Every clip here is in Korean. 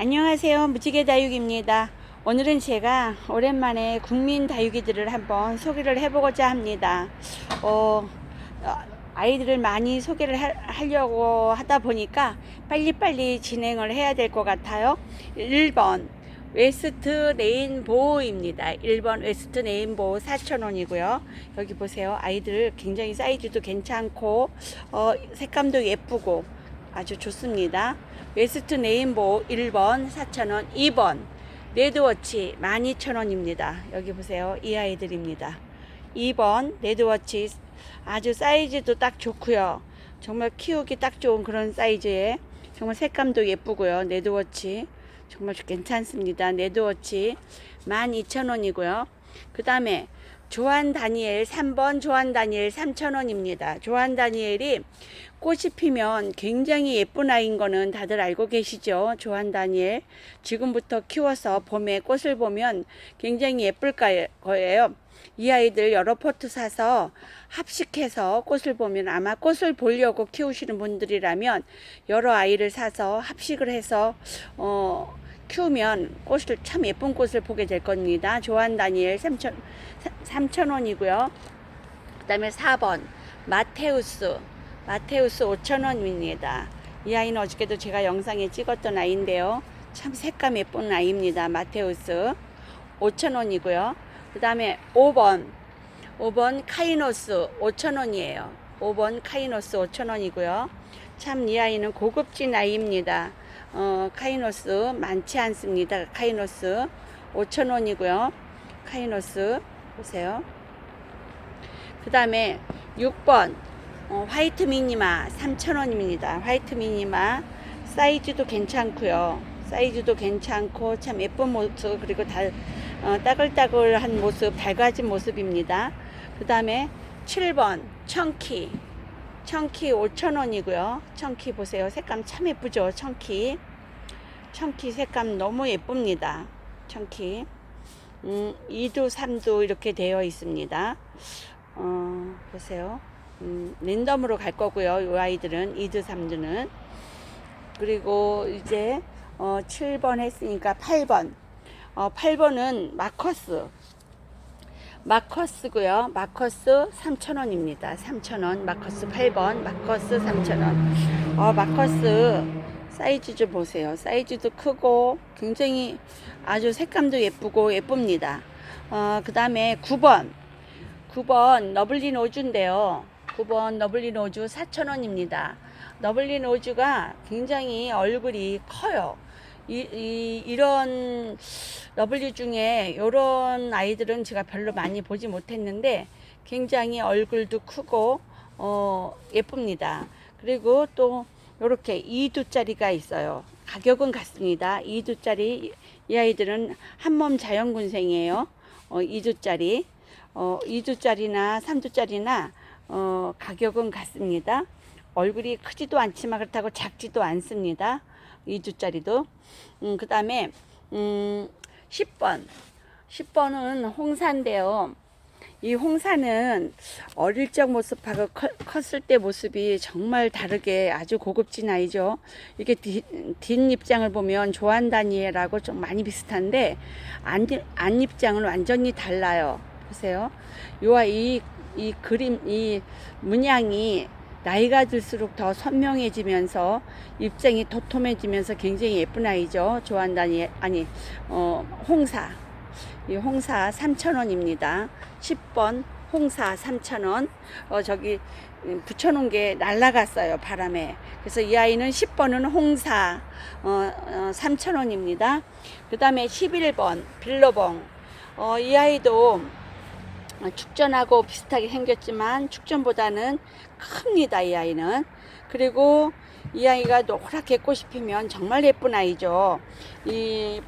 안녕하세요. 무지개 다육입니다. 오늘은 제가 오랜만에 국민 다육이들을 한번 소개를 해보고자 합니다. 어, 어, 아이들을 많이 소개를 하, 하려고 하다 보니까 빨리빨리 진행을 해야 될 것 같아요. 1번 웨스트 레인보우입니다. 1번 웨스트 레인보우 4,000원이고요. 여기 보세요. 아이들 굉장히 사이즈도 괜찮고 어, 색감도 예쁘고 아주 좋습니다. 웨스트 네임보 1번 4,000원, 2번 레드워치 12,000원입니다. 여기 보세요. 이 아이들입니다. 2번 레드워치 아주 사이즈도 딱 좋고요. 정말 키우기 딱 좋은 그런 사이즈에 정말 색감도 예쁘고요. 레드워치 정말 괜찮습니다. 레드워치 12,000원이고요. 그 다음에 조한 다니엘 3번 조한 다니엘 3,000원입니다. 조한 다니엘이 꽃이 피면 굉장히 예쁜 아이인 거는 다들 알고 계시죠? 조한 다니엘. 지금부터 키워서 봄에 꽃을 보면 굉장히 예쁠 거예요. 이 아이들 여러 포트 사서 합식해서 꽃을 보면 아마 꽃을 보려고 키우시는 분들이라면 여러 아이를 사서 합식을 해서 어 키우면 꽃을 참 예쁜 꽃을 보게 될 겁니다. 조한 다니엘 3천 3,000원이고요. 그다음에 4번 마테우스 마테우스 5,000원입니다. 이 아이는 어저께도 제가 영상에 찍었던 아이인데요. 참 색감 예쁜 아이입니다. 마테우스 5,000원이고요. 그다음에 5번 5번 카이노스 5,000원이에요. 5번 카이노스 5,000원이고요. 참 이 아이는 고급진 아이입니다. 어, 카이노스 많지 않습니다. 카이노스 5,000원이고요. 카이노스 보세요. 그 다음에 6번 어, 화이트 미니마 3,000원입니다. 화이트 미니마 사이즈도 괜찮고요. 사이즈도 괜찮고 참 예쁜 모습 그리고 다, 어, 따글따글한 모습 밝아진 모습입니다. 그 다음에 7번 청키 청키 5,000원이고요. 청키 보세요. 색감 참 예쁘죠. 청키 청키 색감 너무 예쁩니다. 청키 음, 2도 3도 이렇게 되어 있습니다. 어, 보세요. 음, 랜덤으로 갈 거고요. 이 아이들은 2도 3도는 그리고 이제 어, 7번 했으니까 8번 어, 8번은 마커스 마커스고요. 마커스 3,000원입니다. 3,000원. 마커스 8번. 마커스 3,000원. 어, 마커스 사이즈 좀 보세요. 사이즈도 크고 굉장히 아주 색감도 예쁘고 예쁩니다. 어, 그 다음에 9번. 9번 너블리 노즈인데요. 9번 너블리 노즈 4,000원입니다. 너블리 노즈가 굉장히 얼굴이 커요. 이, 이, 이런 러블리 중에 이런 아이들은 제가 별로 많이 보지 못했는데 굉장히 얼굴도 크고 어, 예쁩니다. 그리고 또 이렇게 2두짜리가 있어요. 가격은 같습니다. 2두짜리 이 아이들은 한몸 자연군생이에요. 어, 2두짜리 어, 2두짜리나 3두짜리나 어, 가격은 같습니다. 얼굴이 크지도 않지만 그렇다고 작지도 않습니다. 2주짜리도. 음, 그 다음에, 음, 10번. 10번은 홍사인데요. 이 홍사는 어릴 적 모습하고 커, 컸을 때 모습이 정말 다르게 아주 고급진 아이죠. 이게 뒷, 뒷입장을 보면 조한다니엘하고 좀 많이 비슷한데, 안, 안입장은 완전히 달라요. 보세요. 요 아이, 이 그림, 이 문양이 나이가 들수록 더 선명해지면서 입장이 도톰해지면서 굉장히 예쁜 아이죠. 조한다니 아니 어 홍사 이 홍사 3,000원입니다. 10번 홍사 3,000원. 어 저기 붙여 놓은 게 날라갔어요 바람에. 그래서 이 아이는 10번은 홍사 어, 어 3,000원입니다. 그 다음에 11번 빌로봉. 어, 이 아이도 축전하고 비슷하게 생겼지만 축전보다는 큽니다 이 아이는. 그리고 이 아이가 노랗게 꽃이 피면 정말 예쁜 아이죠. 이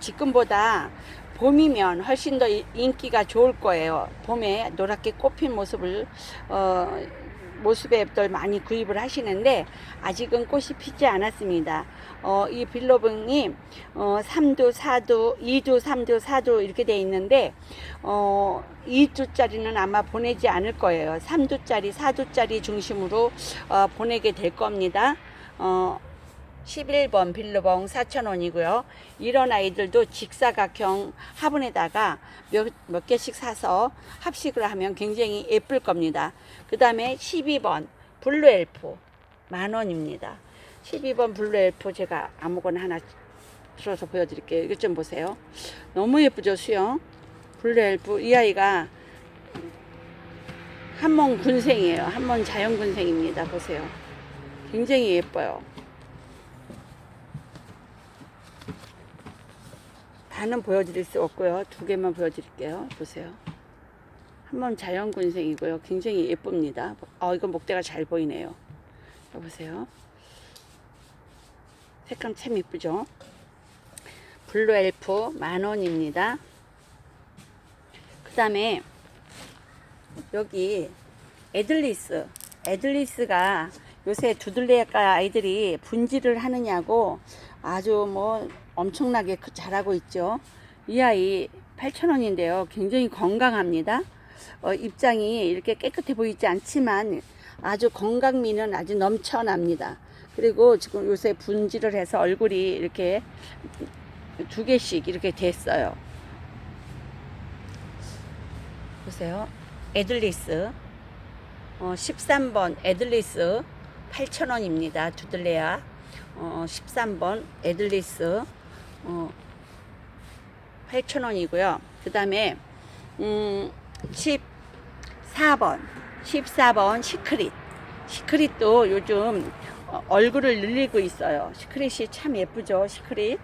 지금보다 봄이면 훨씬 더 인기가 좋을 거예요. 봄에 노랗게 꽃핀 모습을 어, 모습앱들 많이 구입을 하시는데 아직은 꽃이 피지 않았습니다. 어, 이 빌로봉이 어, 3두, 4두, 2두, 3두, 4두 이렇게 돼 있는데 어, 2두짜리는 아마 보내지 않을 거예요. 3두짜리, 4두짜리 중심으로 어, 보내게 될 겁니다. 어, 11번 빌르봉 4,000원이고요. 이런 아이들도 직사각형 화분에다가 몇, 몇 개씩 사서 합식을 하면 굉장히 예쁠 겁니다. 그 다음에 12번 블루엘프 만원입니다. 12번 블루엘프 제가 아무거나 하나 들어서 보여드릴게요. 이것 좀 보세요. 너무 예쁘죠, 수영? 블루엘프. 이 아이가 한몬 군생이에요. 한몬 자연 군생입니다. 보세요. 굉장히 예뻐요. 다는 보여드릴 수 없고요. 두 개만 보여드릴게요. 보세요. 한번 자연군생이고요. 굉장히 예쁩니다. 어, 이건 목대가 잘 보이네요. 여보세요. 색감 참 예쁘죠? 블루 엘프 만 원입니다. 그 다음에 여기 에들리스. 에들리스가 요새 두들레가 아이들이 분질을 하느냐고 아주 뭐 엄청나게 크- 자라고 있죠. 이 아이 8,000원인데요. 굉장히 건강합니다. 어, 입장이 이렇게 깨끗해 보이지 않지만 아주 건강미는 아주 넘쳐납니다. 그리고 지금 요새 분질을 해서 얼굴이 이렇게 두 개씩 이렇게 됐어요. 보세요. 에들리스. 어, 13번 에들리스 8,000원입니다. 두들레야. 어, 13번 에들리스 어, 8,000원이고요. 그 다음에 음, 14번 14번 시크릿 시크릿도 요즘 어, 얼굴을 늘리고 있어요. 시크릿이 참 예쁘죠. 시크릿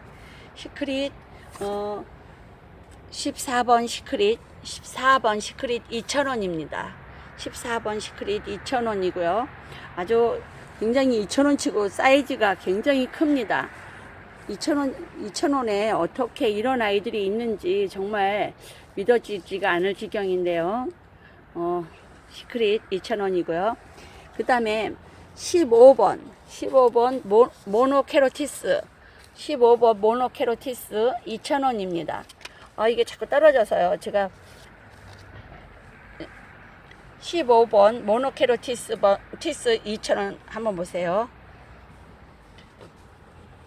시크릿 어, 14번 시크릿 14번 시크릿 2,000원입니다. 14번 시크릿 2,000원이고요. 아주 굉장히 2,000원 치고 사이즈가 굉장히 큽니다. 2,000원, 2,000원에 어떻게 이런 아이들이 있는지 정말 믿어지지가 않을 지경인데요. 어, 시크릿 2,000원이고요. 그 다음에 15번, 15번 모, 모노케로티스, 15번 모노케로티스 2,000원입니다. 아, 이게 자꾸 떨어져서요. 제가 15번 모노케로티스 번- 티스 2,000원 한번 보세요.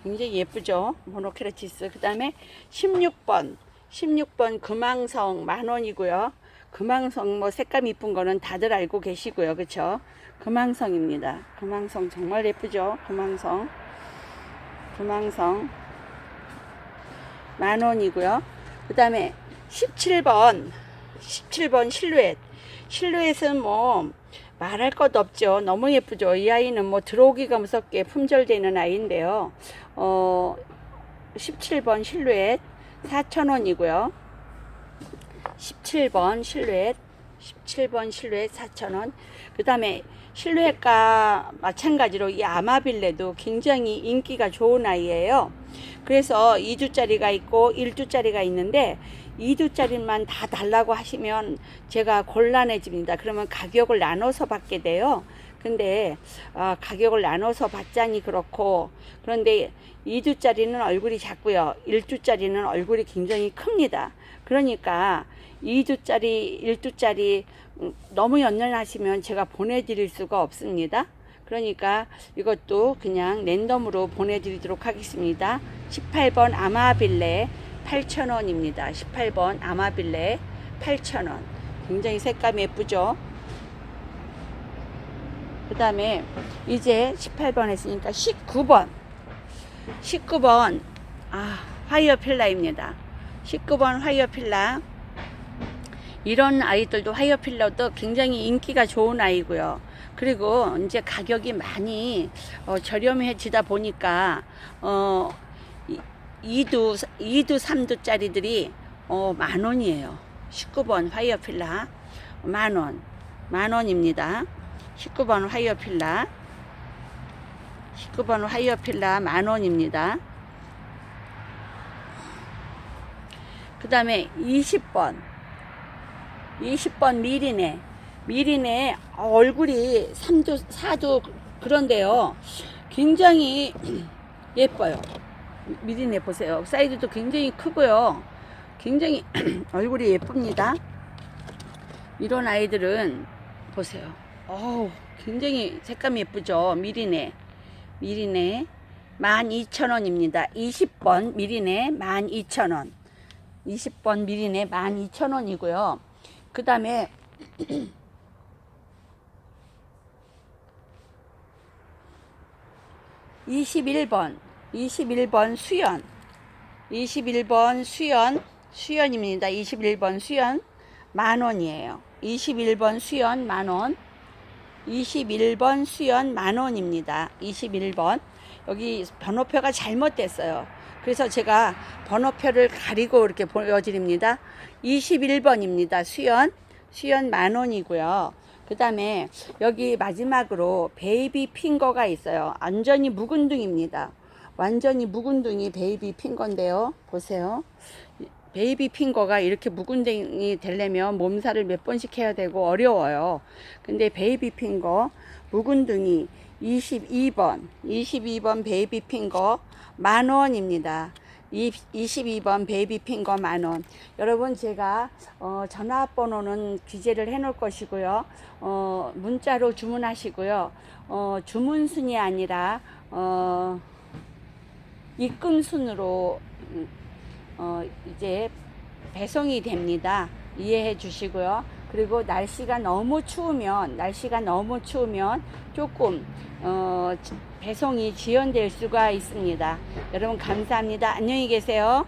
굉장히 예쁘죠? 모노케로티스. 그 다음에 16번. 16번 금왕성 만원이고요. 금왕성 뭐 색감 이쁜 거는 다들 알고 계시고요. 그쵸? 금왕성입니다. 금왕성 정말 예쁘죠? 금왕성. 금왕성. 만원이고요. 그 다음에 17번. 17번 실루엣. 실루엣은 뭐 말할 것 없죠. 너무 예쁘죠. 이 아이는 뭐 들어오기가 무섭게 품절되는 아이인데요. 어, 17번 실루엣 4,000원이고요. 17번 실루엣 17번 실루엣 4,000원. 그 다음에 실루엣과 마찬가지로 이 아마빌레도 굉장히 인기가 좋은 아이예요. 그래서 2주짜리가 있고 1주짜리가 있는데 2주짜리만 다 달라고 하시면 제가 곤란해집니다. 그러면 가격을 나눠서 받게 돼요. 근데 아, 가격을 나눠서 받자니 그렇고 그런데 2주짜리는 얼굴이 작고요. 1주짜리는 얼굴이 굉장히 큽니다. 그러니까 2주짜리, 1주짜리 음, 너무 연연하시면 제가 보내드릴 수가 없습니다. 그러니까 이것도 그냥 랜덤으로 보내드리도록 하겠습니다. 18번 아마빌레 8,000원입니다. 18번 아마빌레 8,000원. 굉장히 색감이 예쁘죠? 그 다음에 이제 18번 했으니까 19번. 19번, 아, 화이어 필라입니다. 19번 화이어 필라. 이런 아이들도 화이어 필러도 굉장히 인기가 좋은 아이고요. 그리고 이제 가격이 많이 어, 저렴해지다 보니까 어, 2두, 2두, 3두짜리들이 어, 만 원이에요. 19번 화이어 필라 만 원. 만 원입니다. 19번 화이어 필라 19번 화이어 필라 만 원입니다. 그 다음에 20번 20번 미리네 미리네 얼굴이 3두 4두 그런데요 굉장히 예뻐요 미리네 보세요. 사이즈도 굉장히 크고요. 굉장히 얼굴이 예쁩니다. 이런 아이들은 보세요. 어우 굉장히 색감이 예쁘죠? 미리네. 미리네. 12,000원입니다. 20번 미리네 12,000원. 20번 미리네 12,000원이고요. 그 다음에 21번, 21번 수연, 21번 수연, 수연입니다. 21번 수연 만 원이에요. 21번 수연 만 원. 21번 수연 만 원입니다. 21번. 여기 번호표가 잘못됐어요. 그래서 제가 번호표를 가리고 이렇게 보여드립니다. 21번입니다. 수연. 수연 만 원이고요. 그 다음에 여기 마지막으로 베이비 핑거가 있어요. 완전히 묵은둥입니다. 완전히 묵은둥이 베이비 핑거인데요. 보세요. 베이비 핑거가 이렇게 묵은둥이 되려면 몸살을 몇 번씩 해야 되고 어려워요. 근데 베이비 핑거 묵은둥이 22번 22번 베이비 핑거 만 원입니다. 22번 베이비 핑거 만 원. 여러분 제가 어, 전화번호는 기재를 해 놓을 것이고요. 어, 문자로 주문하시고요. 어, 주문 순이 아니라 어, 입금 순으로 음, 어, 이제 배송이 됩니다. 이해해 주시고요. 그리고 날씨가 너무 추우면 날씨가 너무 추우면 조금 어, 지- 배송이 지연될 수가 있습니다. 여러분 감사합니다. 안녕히 계세요.